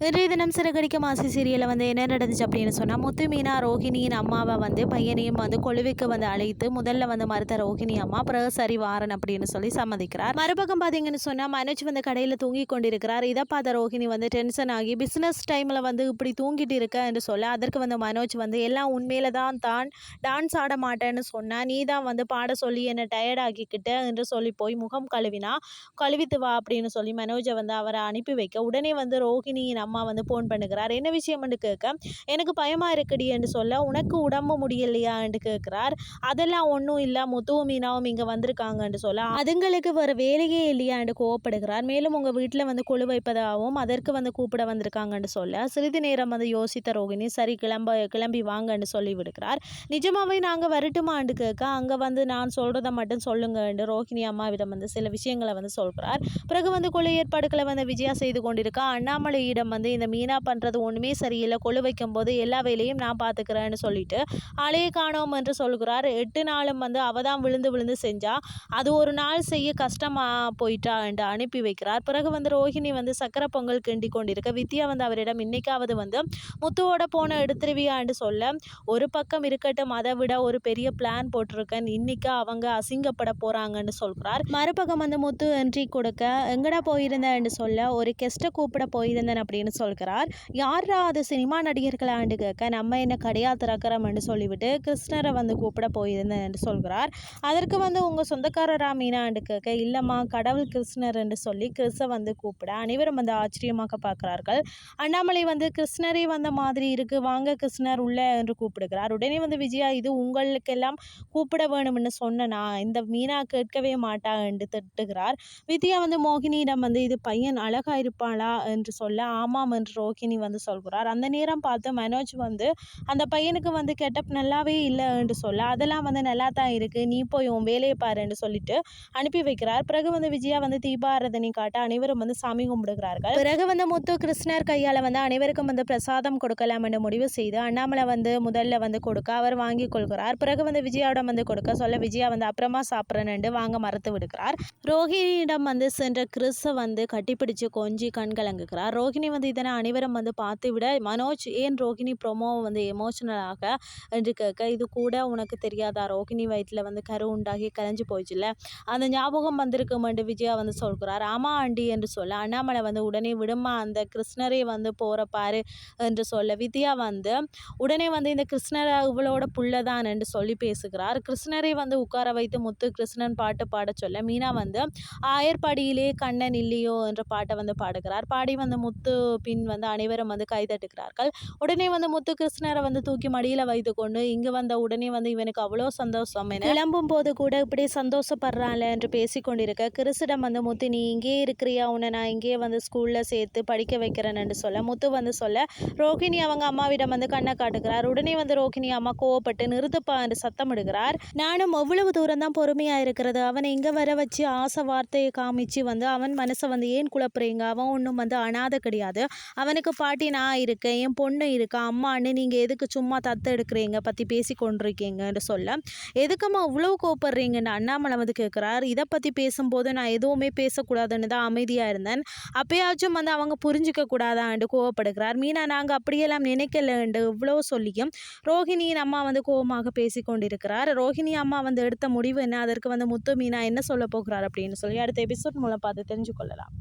இன்றைய தினம் சிறகடிக்க மாசி சீரியலில் வந்து என்ன நடந்துச்சு அப்படின்னு சொன்னால் முத்து மீனா ரோஹிணியின் அம்மாவை வந்து பையனையும் வந்து கொழுவிக்கு வந்து அழைத்து முதல்ல வந்து மறுத்த ரோஹிணி அம்மா பிறகு சரி வாரன் அப்படின்னு சொல்லி சம்மதிக்கிறார். மறுபக்கம் பார்த்தீங்கன்னு சொன்னால் மனோஜ் வந்து கடையில் தூங்கி கொண்டிருக்கிறார். இதை பார்த்த ரோஹிணி வந்து டென்ஷன் ஆகி பிஸ்னஸ் டைமில் வந்து இப்படி தூங்கிட்டு இருக்க? என்று சொல்ல அதற்கு வந்து மனோஜ் வந்து எல்லாம் உண்மையில தான் தான் டான்ஸ் ஆட மாட்டேன்னு சொன்னால் நீ தான் வந்து பாட சொல்லி என்னை டயர்ட் ஆக்கிக்கிட்ட என்று சொல்லி போய் முகம் கழுவினா கழுவித்து வா அப்படின்னு சொல்லி மனோஜை வந்து அவரை அனுப்பி வைக்க உடனே வந்து ரோஹிணியின் அம்மா வந்து ஃபோன் பண்ணுகிறார். என்ன விஷயம்னு கேட்க எனக்கு பயமாக இருக்குடி என்று சொல்ல உனக்கு உடம்பு முடியலையா என்று கேட்குறார் அதெல்லாம் ஒன்றும் இல்லை. முத்துவும் மீனாவும் இங்கே வந்திருக்காங்கன்னு சொல்ல அதுங்களுக்கு வேறு வேலையே இல்லையா என்று கோவப்படுகிறார். மேலும் உங்கள் வீட்டில் வந்து குழு வைப்பதாகவும் அதற்கு வந்து கூப்பிட வந்திருக்காங்கன்னு சொல்ல சிறிது நேரம் வந்து யோசித்த ரோகிணி சரி கிளம்ப கிளம்பி வாங்கன்னு சொல்லி விடுக்கிறார் நிஜமாவே நாங்கள் வரட்டுமான்னு கேட்க அங்கே வந்து நான் சொல்கிறத மட்டும் சொல்லுங்கன்னு ரோஹிணி அம்மாவிடம் வந்து சில விஷயங்களை வந்து சொல்கிறார். பிறகு வந்து கொலை ஏற்பாடுகளை வந்து விஜயா செய்து கொண்டிருக்கா. அண்ணாமலையிடம் வந்து இந்த மீனா பண்ணுறது ஒன்றுமே சரியில்லை கொழு வைக்கும்போது எல்லா வேலையும் நான் பார்த்துக்கிறேன்னு சொல்லிட்டு அலையை காணோம் என்று சொல்கிறார். எட்டு நாளும் வந்து அவ தான் விழுந்து விழுந்து செஞ்சால் அது ஒரு நாள் செய்ய கஷ்டமாக போயிட்டா என்று அனுப்பி வைக்கிறார். பிறகு வந்து ரோஹிணி வந்து சக்கரை பொங்கல் கிண்டி கொண்டிருக்க வித்யா வந்து அவரிடம் இன்னைக்காவது வந்து முத்துவோட போன எடுத்துருவியான்னு சொல்ல ஒரு பக்கம் இருக்கட்டும் அதை விட ஒரு பெரிய பிளான் போட்டிருக்கேன். இன்னைக்கு அவங்க அசிங்கப்பட போகிறாங்கன்னு சொல்கிறார். மறுபக்கம் வந்து முத்து என்ட்ரி கொடுக்க எங்கடா போயிருந்தேன்னு சொல்ல ஒரு கெஸ்ட்டை கூப்பிட போயிருந்தேன் அப்படின்னு சொல்கிறார். யாரா அது சினிமா நடிகர்களாண்டு கேட்க நம்ம என்ன கடையா திறக்கிறோம்னு சொல்லிவிட்டு கிருஷ்ணரை வந்து கூப்பிட போயிருந்தேன் என்று சொல்கிறார். அதற்கு வந்து உங்கள் சொந்தக்காரரா மீனாண்டு கேட்க இல்லைம்மா கடவுள் கிருஷ்ணர் என்று சொல்லி கிறிஸை வந்து கூப்பிட அனைவரும் வந்து ஆச்சரியமாக பார்க்கிறார்கள். அண்ணாமலை வந்து கிருஷ்ணரே வந்த மாதிரி இருக்குது வாங்க கிருஷ்ணர் உள்ள என்று கூப்பிடுகிறார். உடனே வந்து விஜயா இது உங்களுக்கெல்லாம் கூப்பிட வேணும்னு சொன்னனா? இந்த மீனா கேட்கவே மாட்டா என்று திட்டுகிறார். வித்யா வந்து மோகினியிடம் வந்து இது பையன் அழகா இருப்பாளா? என்று சொல்ல ஆமாம் என்று ரோகிணி வந்து சொல்கிறார். அந்த நேரம் பார்த்து மனோஜ் வந்து அந்த பையனுக்கு வந்து கெட்டப் நல்லாவே இல்லை என்று சொல்ல அதெல்லாம் வந்து நல்லா தான் இருக்குது நீ போய் உன் வேலையை பாருன்னு சொல்லிட்டு அனுப்பி வைக்கிறார். பிறகு வந்து விஜயா வந்து தீபாரதனை காட்ட அனைவரும் வந்து சாமி கும்பிடுகிறார்கள். பிறகு வந்து முத்து கிருஷ்ணர் கையால் வந்து அனைவருக்கும் வந்து பிரசாதம் கொடுக்கலாம் என்று முடிவு செய்து அண்ணாமலை வந்து முதல்ல வந்து கொடுக்க அவர் வாங்கி கொள்கிறார். பிறகு வந்து விஜயாவிடம் வந்து கொடுக்க சொல்ல விஜயா வந்து அப்புறமா சாப்பிட்றேன்னு வாங்க மறுத்து விடுக்கிறார் ரோஹிணியிடம் வந்து சென்ற கிறிஸை வந்து கட்டிப்பிடிச்சு கொஞ்சி கண் கலங்குகிறார் ரோஹிணி வந்து இதனை அனைவரும் வந்து பார்த்து விட மனோஜ் ஏன் ரோகிணி ப்ரொமோ வந்து எமோஷனலாக என்று கேட்க இது கூட உனக்கு தெரியாதா? ரோகிணி வயிற்றில் வந்து கரு உண்டாகி கலைஞ்சு போச்சுல்ல அந்த ஞாபகம் வந்திருக்குமென்று விஜயா வந்து சொல்கிறார். ஆமா ஆண்டி என்று சொல்ல அண்ணாமலை வந்து உடனே விடுமா அந்த கிருஷ்ணரே வந்து போகிற என்று சொல்ல வித்யா வந்து உடனே வந்து இந்த கிருஷ்ணர் இவளோட புள்ளதான் என்று சொல்லி பேசுகிறார். கிருஷ்ணரை வந்து உட்கார வைத்து முத்து கிருஷ்ணன் பாட்டு பாட சொல்ல மீனா வந்து ஆயர்படியிலே கண்ணன் இல்லையோ என்ற பாட்டை வந்து பாடுகிறார். பாடி வந்து முத்து பின் வந்து அனைவரும் வந்து கைதட்டுகிறார்கள் உடனே வந்து முத்து கிருஷ்ணரை வந்து தூக்கி மடியில் வைத்து கொண்டு இங்கு வந்த உடனே வந்து இவனுக்கு அவ்வளோ சந்தோஷம் என கிளம்பும் போது கூட இப்படி சந்தோஷப்படுறான்ல என்று பேசிக்கொண்டிருக்க கிறிஸிடம் வந்து முத்து நீ இங்கேயே இருக்கிறியா? உன்னை நான் இங்கேயே வந்து ஸ்கூலில் சேர்த்து படிக்க வைக்கிறேன் என்று சொல்ல முத்து வந்து சொல்ல ரோகிணி அவங்க அம்மாவிடம் வந்து கண்ணை காட்டுகிறார். உடனே வந்து ரோகிணி அம்மா கோவப்பட்டு நிறுத்துப்பா என்று சத்தமிடுகிறார். நானும் எவ்வளவு தூரம் தான் பொறுமையாக இருக்கிறது. அவனை இங்கே வர வச்சு ஆசை வார்த்தையை காமிச்சு வந்து அவன் மனசை வந்து ஏன் குழப்புறீங்க? அவன் ஒன்றும் வந்து அனாத கிடையாது. அவனுக்கு பாட்டி நான் இருக்கேன் என் பொண்ணு இருக்கா அம்மான்னு நீங்கள் எதுக்கு சும்மா தத்து எடுக்கிறீங்க பற்றி பேசி கொண்டிருக்கீங்கன்னு சொல்ல. எதுக்கும்மா இவ்வளோ கோப்படுறீங்கன்னு அண்ணாமலை வந்து கேட்குறாரு இதை பற்றி பேசும்போது நான் எதுவுமே பேசக்கூடாதுன்னு தான் அமைதியாக இருந்தேன். அப்பயாச்சும் வந்து அவங்க புரிஞ்சிக்க கூடாதான்ட்டு கோவப்படுகிறார். மீனா நாங்கள் அப்படியெல்லாம் நினைக்கலன்ட்டு இவ்வளோ சொல்லியும் ரோஹிணியின் அம்மா வந்து கோபமாக பேசி கொண்டிருக்கிறார். ரோஹிணி அம்மா வந்து எடுத்த முடிவு என்ன? அதற்கு வந்து முத்து மீனா என்ன சொல்ல போகிறார் அப்படின்னு சொல்லி அடுத்த எபிசோட் மூலம் பார்த்து தெரிஞ்சு கொள்ளலாம்.